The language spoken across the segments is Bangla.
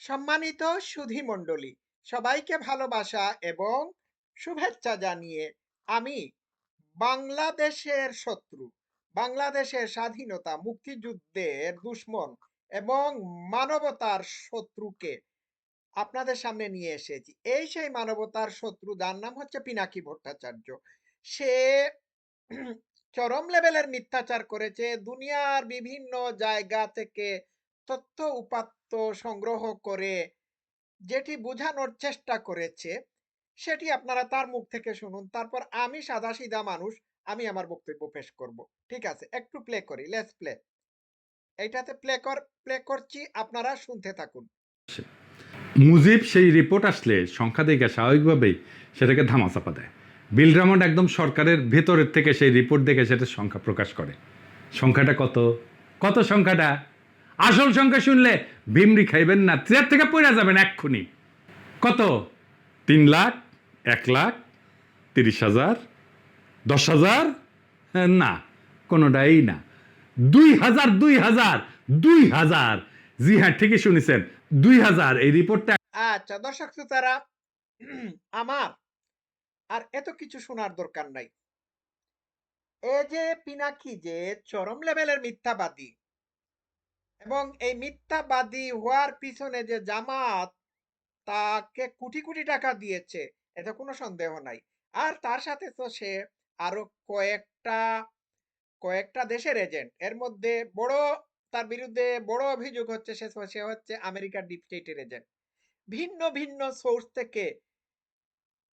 সম্মানিত সুধী মণ্ডলী, সবাইকে ভালোবাসা এবং শুভেচ্ছা জানিয়ে আমি বাংলাদেশের শত্রু, বাংলাদেশের স্বাধীনতা মুক্তিযুদ্ধের দুশ্মন এবং মানবতার শত্রুকে আপনাদের সামনে নিয়ে এসেছি। এই সেই মানবতার শত্রু, যার নাম হচ্ছে পিনাকি ভট্টাচার্য। সে চরম লেভেলের মিথ্যাচার করেছে, দুনিয়ার বিভিন্ন জায়গা থেকে তথ্য উপাত্ত সংগ্রহ করে যেটি বোঝানোর চেষ্টা করেছে, সেটি আপনারা তার মুখ থেকে শুনুন, তারপর আমি সাদাসিধা মানুষ, আমি আমার বক্তব্য পেশ করব। ঠিক আছে, একটু প্লে করি লেটস প্লে এইটাতে প্লে কর প্লে করছি, আপনারা শুনতে থাকুন। মুজিব সেই রিপোর্ট আসলে সংখ্যা দেখে স্বাভাবিকভাবেই সেটাকে ধামাচাপা দেয়। বিল রামন্ড একদম সরকারের ভেতরের থেকে সেই রিপোর্ট দেখে সেটা সংখ্যা প্রকাশ করে। সংখ্যাটা কত? কত সংখ্যাটা? আসল সংখ্যা শুনলে ভিমরি খাইবেন না চেয়ার থেকে পড়ে যাবেন এক্ষুনি। কত? তিন লাখ, এক লাখ, তিরিশ হাজার, দশ হাজার? না, কোনোটাই না। দুই হাজার দুই হাজার দুই হাজার। জি হ্যাঁ ঠিকই শুনেছেন, দুই হাজার, এই রিপোর্টটা আচ্ছা দর্শক শ্রোতারা, আমার আর এত কিছু শোনার দরকার নাই। এ যে পিনাকি যে চরম লেভেলের মিথ্যাবাদী এবং এই মিথ্যাবাদী হওয়ার পিছনে যে জামাত, তাকে কোটি কোটি টাকা দিয়েছে, এতে কোনো সন্দেহ নাই। আর তার সাথে তো সে আরও কয়েকটা কয়েকটা দেশের এজেন্ট। এর মধ্যে বড়, তার বিরুদ্ধে বড় অভিযোগ হচ্ছে, সে সে হচ্ছে আমেরিকার ডিপ স্টেটের এজেন্ট। ভিন্ন ভিন্ন সোর্স থেকে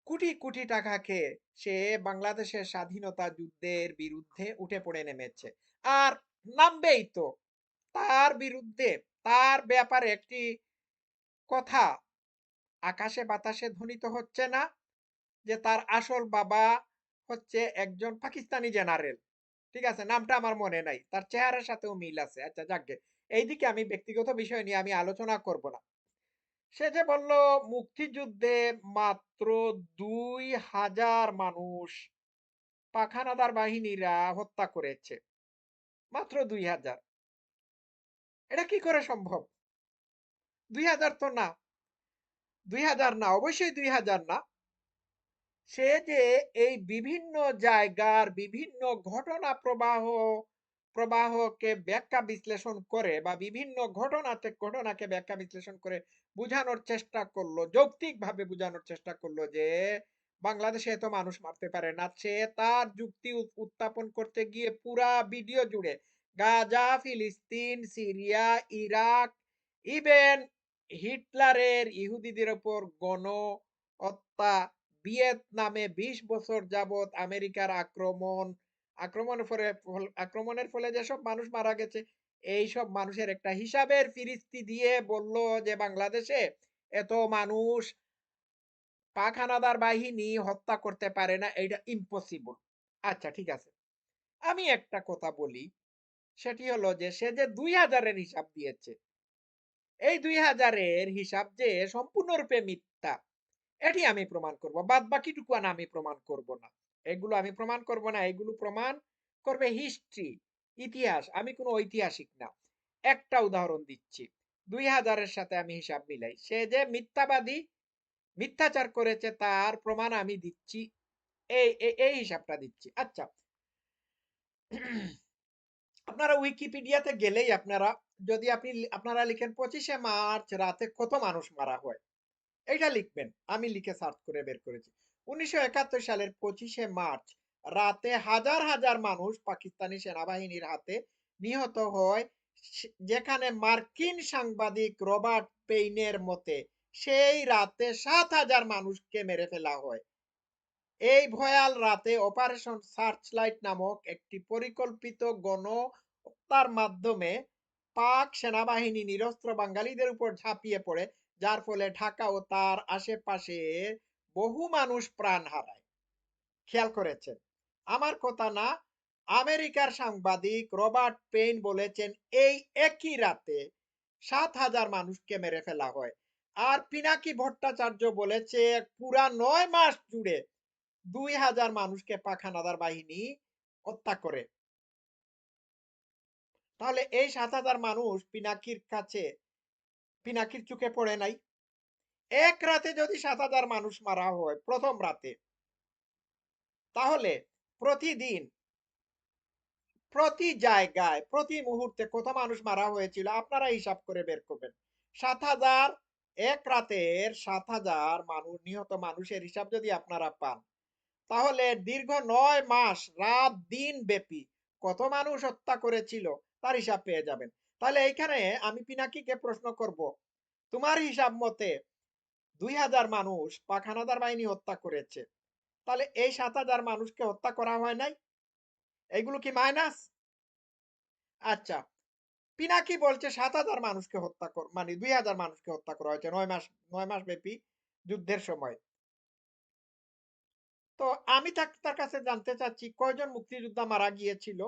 কোটি কোটি টাকা খেয়ে সে বাংলাদেশের স্বাধীনতা যুদ্ধের বিরুদ্ধে উঠে পড়ে নেমেছে। আর নামবেই তো তার বিরুদ্ধে, তার ব্যাপারে একটি কথা আকাশে বাতাসে ধ্বনিত হচ্ছে না যে তার আসল বাবা হচ্ছে একজন পাকিস্তানি জেনারেল। ঠিক আছে? নামটা আমার মনে নাই। তার চেহারার সাথেও মিল আছে। আচ্ছা যাকগে এইদিকে আমি ব্যক্তিগত বিষয় নিয়ে আমি আলোচনা করব না। সে যে বলল, মুক্তিযুদ্ধে মাত্র দুই হাজার মানুষ পাখানাদার বাহিনীরা হত্যা করেছে। মাত্র দুই হাজার। এটা কি করে সম্ভব? দুই হাজার তো না। দুই হাজার না, অবশ্যই দুই হাজার না। সে যে এই বিভিন্ন জায়গার বিভিন্ন ঘটনা প্রবাহ, প্রবাহকে ব্যাখ্যা বিশ্লেষণ করে বা বিভিন্ন ঘটনাতে ঘটনাকে ব্যাখ্যা বিশ্লেষণ করে বোঝানোর চেষ্টা করল, যৌক্তিকভাবে বোঝানোর চেষ্টা করল যে বাংলাদেশে এত মানুষ মারতে পারে না। সে তার যুক্তি উত্থাপন করতে গিয়ে পুরা ভিডিও জুড়ে গাজা, ফিলিস্তিন, সিরিয়া, ইরাক, ইভেন হিটলারের ইহুদিদের উপর গণ হত্যা ভিয়েতনামে বিশ বছর যাবত আমেরিকার আক্রমণ আক্রমণের ফলে আক্রমণের ফলে যেসব মানুষ মারা গেছে এই সব মানুষের একটা হিসাবের ফিরিস্তি দিয়ে বলল যে বাংলাদেশে এত মানুষ পাখানাদার বাহিনী হত্যা করতে পারে না এটা ইম্পসিবল আচ্ছা ঠিক আছে। আমি একটা কথা বলি। সেটি হলো যে, সে যে দুই হাজারের হিসাব দিয়েছে, এই দুই হাজারের হিসাব যে সম্পূর্ণরূপে মিথ্যা, এটি আমি প্রমাণ করব। বাদ বাকিটুকু আমি প্রমাণ করব না। এগুলো আমি প্রমাণ করব না, এগুলো প্রমাণ করবে হিস্ট্রি ইতিহাস। আমি কোনো ঐতিহাসিক না। একটা উদাহরণ দিচ্ছি। দুই হাজারের সাথে আমি হিসাব মিলাই। সে যে মিথ্যাবাদী, মিথ্যাচার করেছে, তার প্রমাণ আমি দিচ্ছি। এই- এই হিসাবটা দিচ্ছি। আচ্ছা। আপনারা উইকিপিডিয়াতে গেলেই আপনারা, যদি আপনি আপনারা লিখেন পঁচিশে মার্চ রাতে কত মানুষ মারা হয়? এইটা লিখবেন। আমি লিখে সার্চ করে বের করেছি। উনিশশো একাত্তর সালের পঁচিশে মার্চ রাতে হাজার হাজার মানুষ পাকিস্তানি সেনাবাহিনীর হাতে নিহত হয়। যেখানে মার্কিন সাংবাদিক রবার্ট পেইনের মতে, সেই রাতে সাত হাজার মানুষকে মেরে ফেলা হয়। এই ভয়াল রাতে অপারেশন সার্চলাইট নামক একটি পরিকল্পিত গণ হত্যার মাধ্যমে পাক সেনাবাহিনী নিরস্ত্র বাঙালিদের উপর ঝাঁপিয়ে পড়ে, যার ফলে ঢাকা ও তার আশেপাশে বহু মানুষ প্রাণ হারায়। খেয়াল করেছেন? আমার কথা না, আমেরিকার সাংবাদিক রবার্ট পেইন বলেছেন, এই একই রাতে সাত হাজার মানুষকে মেরে ফেলা হয়। আর পিনাকি ভট্টাচার্য বলেছে, পুরা নয় মাস জুড়ে দুই হাজার মানুষকে পাখানাদার বাহিনী হত্যা করে। তাহলে এই সাত হাজার মানুষ পিনাকির কাছে, পিনাকির চোখে পড়ে নাই। এক রাতে যদি সাত হাজার মানুষ মারা হয়, প্রথম রাতে, তাহলে প্রতিদিন, প্রতি জায়গায়, প্রতি মুহূর্তে কত মানুষ মারা হয়েছিল আপনারা হিসাব করে বের করবেন। সাত হাজার, এক রাতের সাত হাজার মানুষ, নিহত মানুষের হিসাব যদি আপনারা পান তাহলে দীর্ঘ নয় মাস, রাত দিন ব্যাপী কত মানুষ হত্যা করেছিল তার হিসাব পেয়ে যাবেন। তাহলে এইখানে আমি পিনাকিকে প্রশ্ন করব, তোমার হিসাব মতে দুই হাজার মানুষ পাক হানাদার বাহিনী হত্যা করেছে, তাহলে এই সাত হাজার মানুষকে হত্যা করা হয় নাই? এইগুলো কি মাইনাস আচ্ছা পিনাকি বলছে সাত হাজার মানুষকে হত্যা মানে দুই হাজার মানুষকে হত্যা করা হয়েছে, নয় মাস নয় মাস ব্যাপী যুদ্ধের সময়। তো আমি তার কাছে জানতে চাচ্ছি, কয়জন মুক্তিযোদ্ধা মারা গিয়েছিল?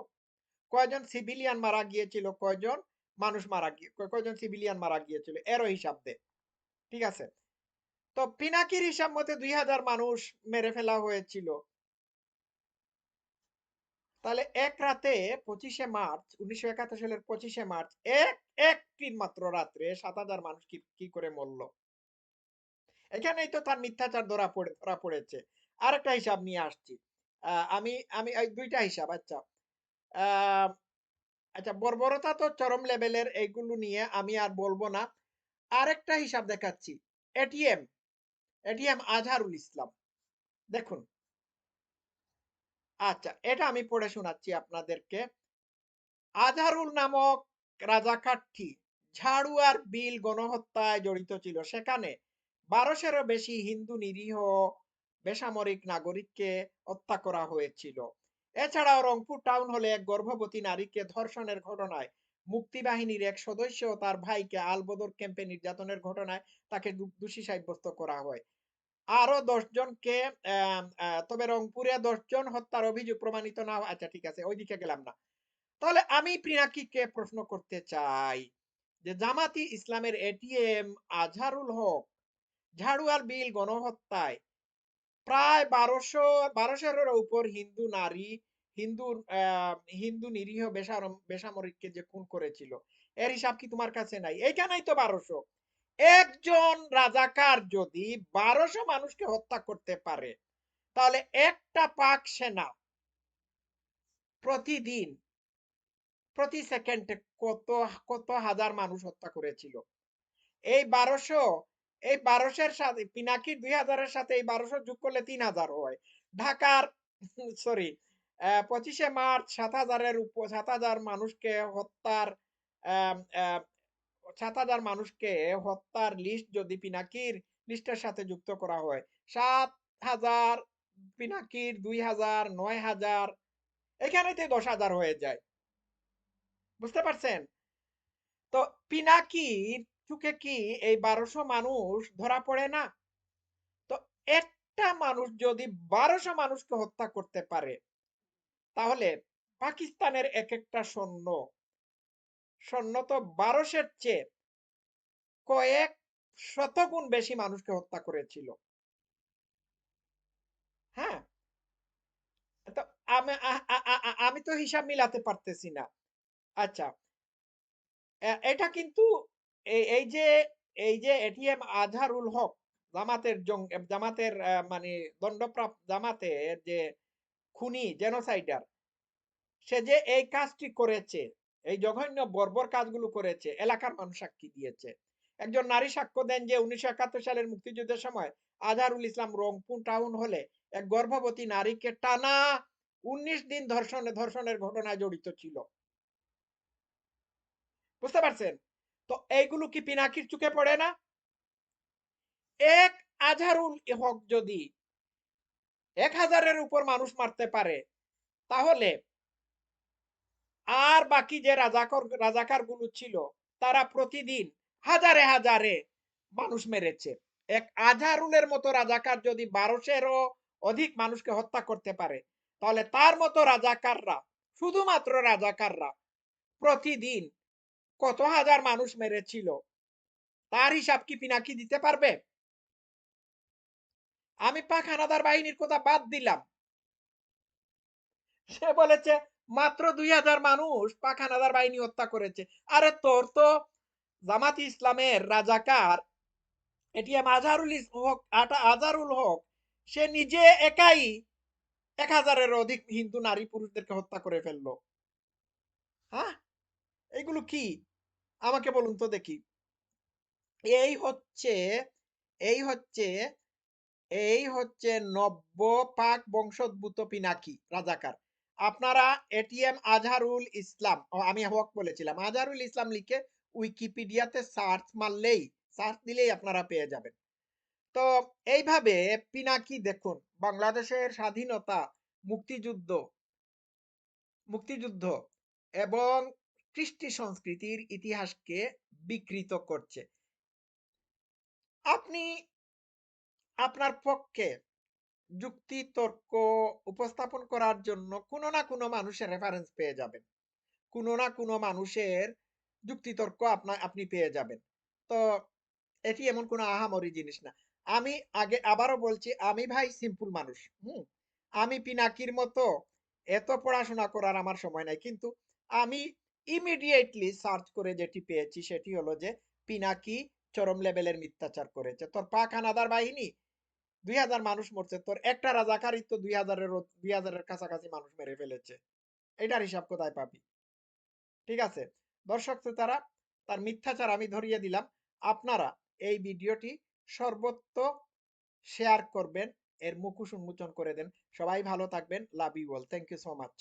কয়জন সিভিলিয়ান মারা গিয়েছিল? কয়জন মানুষ মারা গিয়ে কয়জন সিভিলিয়ান মারা গিয়েছিল? এরও হিসাব দে, ঠিক আছে? তো পিনাকির হিসাব মতে দুই হাজার মানুষ মেরে ফেলা হয়েছিল। তাহলে এক রাতে পঁচিশে মার্চ, উনিশশো একাত্তর সালের পঁচিশে মার্চ, এক একটি মাত্র রাত্রে সাত হাজার মানুষ কি কি করে মরল? এখানেই তো তার মিথ্যাচার ধরা পড়ে, ধরা পড়েছে। আরেকটা হিসাব নিয়ে আসছি। আমি আমি এই দুইটা হিসাব আচ্ছা। আচ্ছা বর্বরতা তো চরম লেভেলের এইগুলো নিয়ে আমি আর বলব না। আরেকটা হিসাব দেখাচ্ছি, এটিএম এটিএম আজহারুল ইসলাম। দেখুন। আচ্ছা এটা আমি পড়ে শোনাচ্ছি আপনাদেরকে। আজহারুল নামক রাজা রাজাকাঠি ঝাড়ুয়ার বিল গণহত্যায় জড়িত ছিল। সেখানে বারোশেরও বেশি হিন্দু নিরীহ বেসামরিক নাগরিককে হত্যা করা হয়েছিল। এছাড়াও রংপুর টাউন হলে এক গর্ভবতী নারীকে ধর্ষণের ঘটনায় মুক্তিবাহিনীর এক সদস্য ও তার ভাইকে আলবদর ক্যাম্পে নির্যাতনের ঘটনায় তাকে দোষী সাব্যস্ত করা হয়। আরও জনকে তবে রংপুরে জন হত্যার অভিযোগ প্রমাণিত না আচ্ছা ঠিক আছে, ওইদিকে গেলাম না। তাহলে আমি প্রিয়াকিকে প্রশ্ন করতে চাই যে জামাতি ইসলামের এটিএম আজহারুল হক, ঝাড়ুয়ার বিল গণহত্যায় প্রায় বারোশো বারোশোর উপর হিন্দু নারী হিন্দু হিন্দু নিরীহ বেসারম, বেসামরিককে যে খুন করেছিল, এর হিসাব কি তোমার কাছে নাই? এইখানেই তো বারোশো। একজন রাজাকার যদি বারোশো মানুষকে হত্যা করতে পারে, তাহলে একটা পাক সেনা প্রতিদিন, প্রতি সেকেন্ডে কত কত হাজার মানুষ হত্যা করেছিল? এই বারোশো এই বারোশের সাথে, পিনাকির দুই হাজারের সাথে এই বারোশো যোগ করলে তিন হাজার হয়। ঢাকার সরি পঁচিশে মার্চ সাত হাজারের উপর সাত হাজার মানুষকে হত্যার সাত হাজার মানুষকে হত্যার লিস্ট যদি পিনাকির লিস্টের সাথে যুক্ত করা হয়, সাত হাজার পিনাকির দুই হাজার, নয় হাজার এখানেতে দশ হাজার হয়ে যায়। বুঝতে পারছেন? তো পিনাকির চুকে কি এই বারোশো মানুষ ধরা পড়ে না? তো একটা মানুষ যদি বারোশো মানুষকে হত্যা করতে পারে, তাহলে পাকিস্তানের এক একটা সৈন্য সৈন্য তো বারোশের চেয়ে কয়েক শতগুণ বেশি মানুষকে হত্যা করেছিল। হ্যাঁ? তো আমি আমি তো হিসাব মিলাতে পারতেছি না। আচ্ছা এটা কিন্তু এই যে এই যে এটিএম আজহারুল হক, জামাতের জামাতের মানে দণ্ডপ্রাপ্ত যে খুনি, জেনোসাইডার, সে যে এই কাজটি করেছে, এই জঘন্য বর্বর কাজগুলো করেছে, এলাকার মানুষ সাক্ষী দিয়েছে। একজন নারী সাক্ষ্য দেন যে উনিশশো একাত্তর সালের মুক্তিযুদ্ধের সময় আজহারুল ইসলাম রংপুর টাউন হলে এক গর্ভবতী নারীকে টানা উনিশ দিন ধর্ষণে, ধর্ষণের ঘটনায় জড়িত ছিল। বুঝতে পারছেন? তো এইগুলো কি পিনাকির চুকে পড়ে না? এক আজহারুল হক যদি এক হাজারের উপর মানুষ মারতে পারে, তাহলে আর বাকি যে রাজাকর রাজাকারগুলো ছিল, তারা প্রতিদিন হাজারে হাজারে মানুষ মেরেছে। এক আজহারুলের মতো রাজাকার যদি বারোশেরও অধিক মানুষকে হত্যা করতে পারে, তাহলে তার মতো রাজাকাররা, শুধুমাত্র রাজাকাররা, প্রতিদিন কত হাজার মানুষ মেরেছিল? তার হিসাব কি পিনাকি দিতে পারবে? আমি পাক হানাদার বাহিনীর কথা বাদ দিলাম। সে বলেছে, মাত্র দুই হাজার মানুষ পাক হানাদার বাহিনী হত্যা করেছে। আরে তোর তো জামাত ইসলামের রাজাকার এটিএম আজহারুল ইস- হক, আটা, আজহারুল হক, সে নিজে একাই এক হাজারের অধিক হিন্দু নারী পুরুষদেরকে হত্যা করে ফেলল। হ্যাঁ? এইগুলো কি? আমাকে বলুন তো দেখি। এই হচ্ছে এই হচ্ছে এই হচ্ছে নব্য পাক বংশোদ্ভূত পিনাকি, রাজাকার। আপনারা এটিএম আজহারুল ইসলাম আমি হক বলেছিলাম, আজহারুল ইসলাম লিখে উইকিপিডিয়াতে সার্চ মারলেই, সার্চ দিলেই আপনারা পেয়ে যাবেন। তো এইভাবে পিনাকি দেখুন, বাংলাদেশের স্বাধীনতা, মুক্তিযুদ্ধ মুক্তিযুদ্ধ এবং কৃষ্টি সংস্কৃতির ইতিহাসকে বিকৃত করছে। আপনি আপনার পক্ষে যুক্তি, তর্ক উপস্থাপন করার জন্য কোনো না কোনো মানুষের রেফারেন্স পেয়ে যাবেন। কোনো না কোনো মানুষের যুক্তিতর্ক আপনার আপনি পেয়ে যাবেন। তো এটি এমন কোনো আহামরি জিনিস না। আমি আগে আবারও বলছি, আমি ভাই সিম্পল মানুষ, হুম? আমি পিনাকির মতো এত পড়াশোনা করার আমার সময় নাই। কিন্তু আমি ইমিডিয়েটলি সার্চ করে যেটি পেয়েছি সেটি হলো যে পিনাকি চরম লেভেলের মিথ্যাচার করেছে। তোর পাক হানাদার বাহিনী, দুই হাজার মানুষ মরছে, তোর একটা রাজাকারই তো দুই হাজারের দুই হাজারের কাছাকাছি মানুষ মেরে ফেলেছে। এটার হিসাব কোথায় পাবি? ঠিক আছে? দর্শক শ্রোতারা, তার মিথ্যাচার আমি ধরিয়ে দিলাম। আপনারা এই ভিডিওটি সর্বত্র শেয়ার করবেন, এর মুখোশ উন্মোচন করে দেন। সবাই ভালো থাকবেন। Love you all thank you so much